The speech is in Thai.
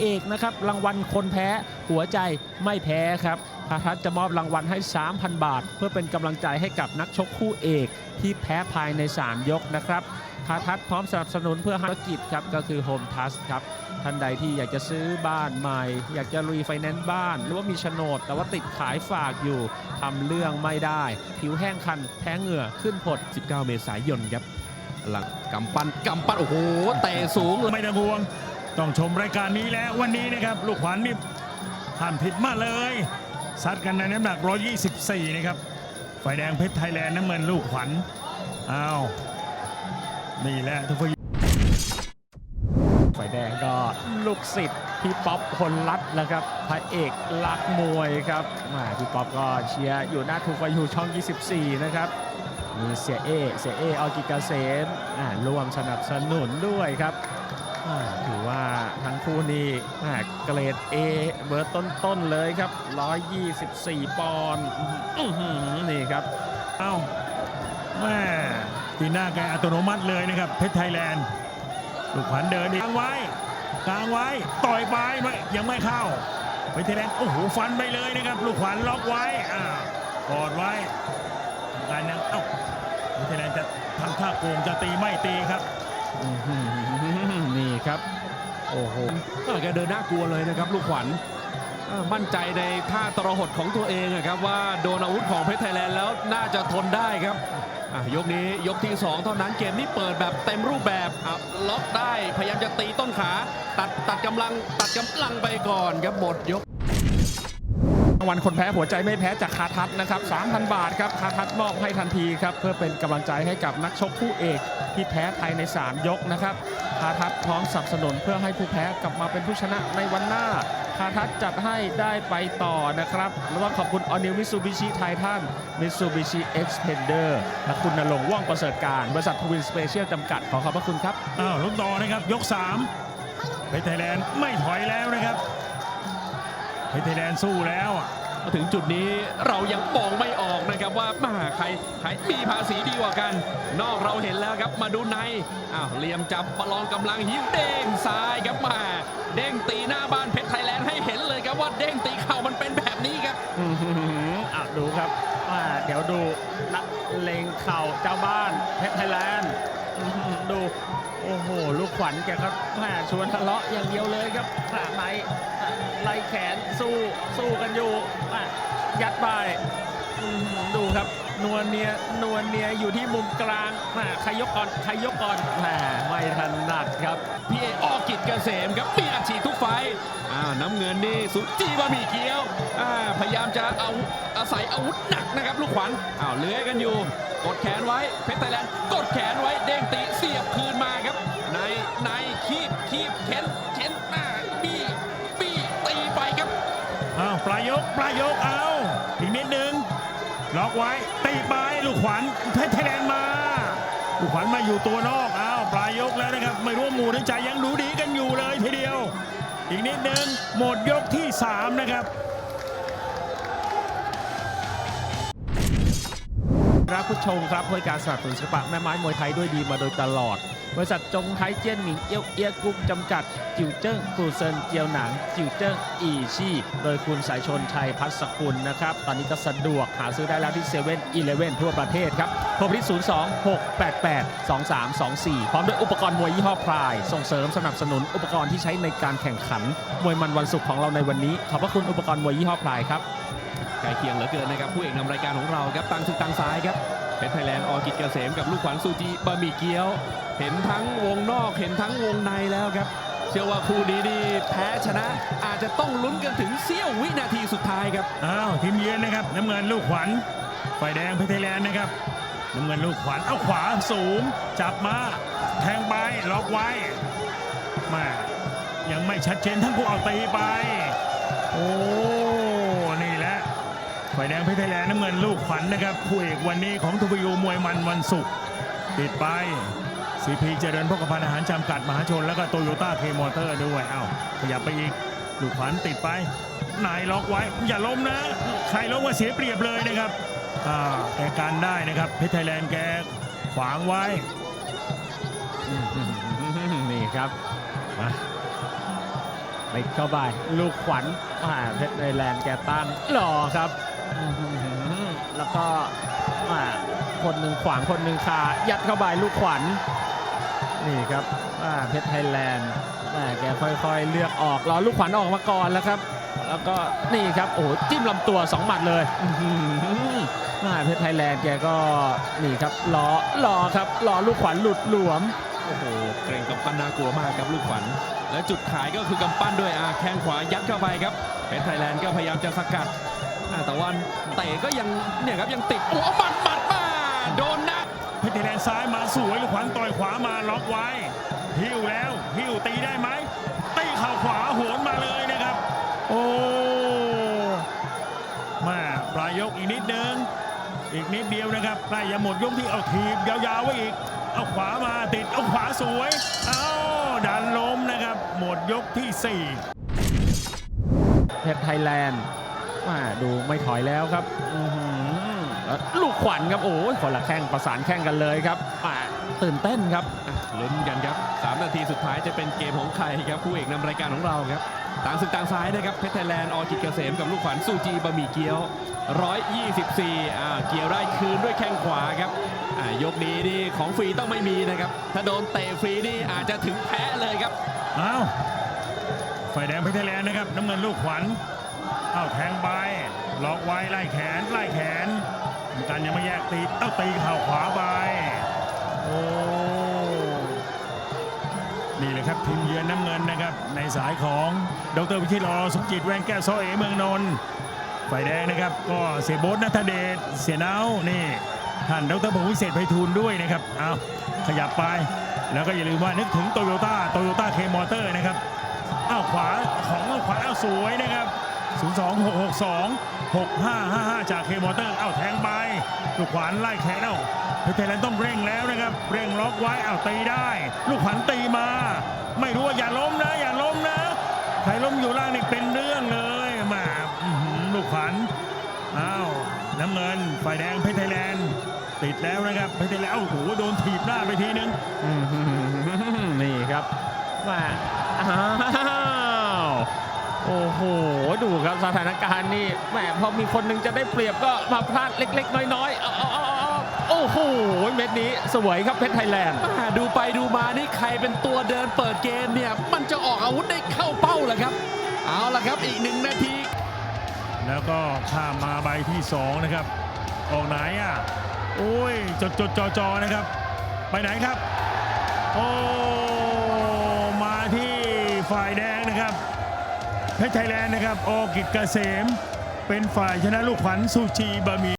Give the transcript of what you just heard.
เอกนะครับรางวัลคนแพ้หัวใจไม่แพ้ครับพาทัศน์จะมอบรางวัลให้ 3,000 บาท เพื่อเป็นกำลังใจให้กับนักชกคู่เอกที่แพ้ภายใน 3 ยกนะครับพาทัศน์พร้อมสนับสนุนเพื่อธุรกิจครับก็คือ Home t r u s t ครับท่านใดที่อยากจะซื้อบ้านใหม่ อยากจะรีไฟแนนซ์บ้าน หรือว่ามีโฉนด แต่ว่าติดขายฝากอยู่ทำเรื่องไม่ได้ ผิวแห้งคันแพ้เหงื่อขึ้นผด 19 เมษายนครับหลังกำปั้นกำปั้นโอ้โหเตะสูงเลยไม่ต้องห่วง ต้องชมรายการนี้แล้ววันนี้นะครับ ลูกขวัญนี่ผ่านผิดมาเลยซัดกันในน้ำหนัก 124 นะครับไฟแดงเพชรไทยแลนด์น้ำเงินลูกขวัญอ้าวนี่แหละทุกคนฝ่ายแดงก็ลูกศิษย์พี่ป๊อปพลรัตน์นะครับพระเอกลักมวยครับแหมพี่ป๊อปก็เชียร์อยู่หน้าทูกวายูช่อง 24 นะครับมีเสียเอเสียเออกิกเกษมอ่าร่วมสนับสนุนด้วยครับถือว่า คู่นี้เกรด A เบอร์ต้นๆเลยครับ 124 ปอนด์อื้อหือนี่ครับเอ้าแม่ทีหน้าแกอัตโนมัติเลยนะครับ เพชรไทยแลนด์ลูกขวัญเดินกลางไว้กลางไว้ต่อยไปไม่ยังไม่เข้าเพชรไทยแลนด์โอ้โหฟันไปเลยนะครับ ลูกขวัญล็อกไว้อ่ากอดไว้การยังเอ้าเพชรไทยแลนด์จะทำท่าโกงจะตีไม่ตีครับนี่ครับ โอ้โหแกเดินน่ากลัวเลยนะครับลูกขวัญมั่นใจในท่าตรหดของตัวเองอะครับว่าโดนอาวุธของเพชรไทยแลนด์แล้วน่าจะทนได้ครับยกนี้ยกที่ 2 เท่านั้นเกมนี้เปิดแบบเต็มรูปแบบล็อกได้พยายามจะตีต้นขา ตัดตัดกำลังตัดกำลังไปก่อนครับหมดยกางวัลคนแพ้หัวใจไม่แพ้จากคาทัศนะครับ3,000 บาทครับคาทัศมอบให้ทันทีครับเพื่อเป็นกำลังใจให้กับนักชกคู่เอกที่แพ้ภายใน 3 ยกนะครับคาทัศพร้อมสนับสนุนเพื่อให้ผู้แพ้กลับมาเป็นผู้ชนะในวันหน้าคาทัศจัดให้ได้ไปต่อนะครับแล้วก็ขอบคุณออนิวมิ t ูบิชิไททันมิ t ูบิชิเอ็กซ์เพนเดอร์และคุณนรงว่องประเสริฐการบริษัททวินสเปเชียลจำกัดขอขอบพระคุณครับอ้าวลุ้นต่อนะครับยก 3 เพชรไทยแลนด์ไม่ถอย เพชรไทยแลนด์สู้แล้วอะมาถึงจุดนี้เรายังมองไม่ออกนะครับว่ามาใครใครมีภาษีดีกว่ากัน นอกเราเห็นแล้วครับมาดูในอ้าวเหลี่ยมจับประลองกำลังหิ้วเด้งซ้ายครับมา เด้งตีหน้าบ้านเพชรไทยแลนด์ให้เห็นเลยครับว่าเด้งตีเข่ามันเป็นแบบนี้ครับอื้อหืออะดูครับอ่าเดี๋ยวดูนักเลงเข่าเจ้าบ้านเพชรไทยแลนด์อื้อหือ ดู โอ้โห ลูกขวัญแกก็แม่ชวนทะเลาะอย่างเดียวเลยครับแหมไหนไล่แขนสู้สู้กันอยู่ยัดไปดูครับ นวลเนียนวลเนียอยู่ที่มุมกลางแหมใครยกก่อนใครยกก่อนแหมไม่ถนัดครับ พี่เอออกิจเกษมครับมีอาชีพทุกไฟต์อ่าน้ำเงินนี่สุจีบะหมี่เกี๊ยวอ่าพยายามจะเอาอาศัยอาวุธหนักนะครับลูกขวัญอ้าวเลื้อยกันอยู่ กดแขนไว้เพชรไทยแลนด์กดแขนไว้เด้งตีเสียบคืนมาครับ ในในคีบคีบเข็นเข็นมาบี้บี้ตีไปครับอ้าวปลายยกปลายยกเอาอีกนิดนึง ล็อกไว้ตีไปลูกขวัญเพชรไทยแลนด์มา ลูกขวัญมาอยู่ตัวนอกอ้าวปลายยกแล้วนะครับ ไม่รู้ว่าหมู่ในใจยังดูดีกันอยู่เลยทีเดียว อีกนิดนึงหมดยกที่สามนะครับ รักผู้ชมครับให้การสนับสนุนศิลปะแม่ไม้มวยไทยด้วยดีมาโดยตลอด บริษัทจงไทยเจี้ยนหมิงเอี้ยวเอี้ยกรุ๊ปจำกัด จิวเจิ้งปูเซินเจียวหนัง จิวเจิ้งอีชี่ โดยคุณสายชนชัยพัศกุลนะครับ ตอนนี้ก็สะดวกหาซื้อได้แล้วที่เซเว่นอีเลเว่นทั่วประเทศครับโทรไปที่ 02 688 2324 พร้อมด้วยอุปกรณ์มวยยี่ห้อพราย ส่งเสริมสนับสนุนอุปกรณ์ที่ใช้ในการแข่งขัน มวยมันวันศุกร์ของเราในวันนี้ ขอบพระคุณอุปกรณ์มวยยี่ห้อพรายครับ กล้เคียงเหลือเกินนะครับผู้เอกนำรายการของเราครับตังศึกตังซ้ายครับเพชรไทยแลนด์ออกิจเกษมกับลูกขวัญซูจีบะหมี่เกี๊ยว เห็นทั้งวงนอกเห็นทั้งวงในแล้วครับ เชื่อว่าคู่นี้นี่แพ้ชนะอาจจะต้องลุ้นกันถึงเสี้ยววินาทีสุดท้ายครับอ้าวทีมเยือนนะครับน้ำเงินลูกขวัญไฟแดงเพชรไทยแลนด์นะครับน้ำเงินลูกขวัญเอาขวาสูง จับมาแทงไปล็อกไว้มายังไม่ชัดเจนทั้งคู่เอาตีไปโอ้ แดงเพชรไทยแลนด์น้ำเงินลูกขวัญนะครับผู้เอกวันนี้ของทูบยูมวยมันวันศุกร์ติดไปซีพีเจริญพกพันอาหารจำกัดมหาชน แล้วก็โตโยต้าเคมอเตอร์ด้วยเอ้าขยับไปอีกลูกขวัญติดไปนายล็อกไว้ อย่าล้มนะ ใครล้มว่าเสียเปรียบเลยนะครับอ่าแกการได้นะครับเพชรไทยแลนด์แกขวางไว้นี่ครับมาไปเข้าไปลูกขวัญเพชรไทยแลนด์แกตั้งหล่อครับ แล้วก็อ่าคนหนึ่งขวางคนหนึ่งคายัดเข้าไปลูกขวัญนี่ครับอ่าเพชรไทยแลนด์แม่แกค่อยๆ เลือกออกรอลูกขวัญออกมาก่อนแล้วครับ แล้วก็นี่ครับโอ้โหจิ้มลำตัวสองหมัดเลยอื้อหืออ่าเพชรไทยแลนด์แกก็นี่ครับรอรอครับรอลูกขวัญหลุดหลวมโอ้โหเกรงกำปั้นน่ากลัวมากครับลูกขวัญและจุดขายก็คือกำปั้นด้วยอ่าแข้งขวายัดเข้าไปครับเพชรไทยแลนด์ก็พยายามจะสกัดอ่า แต่ว่าเตะก็ยังเนี่ยครับยังติดโอ้หมัดหมัดมาโดนนักเพชรไทยแลนด์ซ้ายมาสวยลูกขวัญต่อยขวามาล็อกไว้หิ้วแล้วหิ้วตีได้ไหมตีเข่าขวาโหนมาเลยนะครับ โอ้มาปลายยกอีกนิดนึงอีกนิดเดียวนะครับใกล้จะหมดยกที่เอาทีบยาวๆไว้อีก เอาขวามาติด เอาขวาสวย เอาดันล้มนะครับ หมดยกที่สี่เพชรไทยแลนด์ มาดูไม่ถอยแล้วครับอื้อหือแล้วลูกขวัญครับโอ้ยคนละแข้งประสานแข้งกันเลยครับมาตื่นเต้นครับอะลุ้นกันครับ3นาทีสุดท้ายจะเป็นเกมของใครครับผู้เอกนำรายการของเราครับต่างศึกต่างซ้ายนะครับเพชรไทยแลนด์อจิตเกษมกับลูกขวัญซูจีบะหมี่เกี๊ยว 124อ่าเกี๊ยวได้คืนด้วยแข้งขวาครับอ่ายกนี้นี่ของฟรีต้องไม่มีนะครับ ถ้าโดนเตะฟรีนี่อาจจะถึงแพ้เลยครับเอาไฟแดงเพชรไทยแลนด์นะครับน้ำเงินลูกขวัญ เอาแทงไปล็อกไว้ไล่แขนไล่แขนกันยังไม่แยกตีเอาตีเข่าขวาไปโอ้นี่แหละครับทีมเยือนน้ำเงินนะครับ ในสายของดรวิชิตรอสมจิตแวงแก้วซเอเมืองนนท์ฝ่ายแดงนะครับ ก็เสียโบ๊ทนัทเดชเสียเนานี่ท่านดรพงศ์วิเศษไพฑูรย์ด้วยนะครับเอาขยับไปแล้วก็อย่าลืมว่านึกถึงโตโยต้าโตโยต้าเคมอเตอร์นะครับอ้าวขวาของอ้าวขวาอ้าวสวยนะครับ 02662 6555 จากเคมอเตอร์เอ้าแทงไปลูกขวานไล่แขนเอ้าเพชรไทยแลนด์ต้องเร่งแล้วนะครับ เร่งล็อกไว้เอ้าตีได้ ลูกขวัญตีมา ไม่รู้ว่าอย่าล้มนะ อย่าล้มนะใครล้มอยู่ล่างนี่เป็นเรื่องเลยมาลูกขวัญอ้าวน้ำเงินฝ่ายแดงเพชรไทยแลนด์ติดแล้วนะครับเพชรไทยแลนด์เอ้าโอ้โหโดนถีบหน้าไปทีนึงนี่ครับมาอ้า โอ้โห ดูครับสถานการณ์นี่แหมพอมีคนหนึ่งจะได้เปรียบก็มาพลาดเล็ก ๆ น้อยๆเอาเอาเอาเอาโอ้โห เม็ดนี้สวยครับเพชรไทยแลนด์อ่าดูไปดูมานี่ใครเป็นตัวเดินเปิดเกมเนี่ย มันจะออกอาวุธได้เข้าเป้าแหละครับ เอาละครับอีกหนึ่งนาที แล้วก็ข้ามมาใบที่ 2 นะครับ ออกไหนอะโอ้ยจดจดจอจอนะครับ ไปไหนครับ โอ้ มาที่ฝ่ายแดงนะครับ เพชรไทยแลนด์นะครับ โอกิจเกษม เป็นฝ่ายชนะลูกขวัญซูชีบะหมี่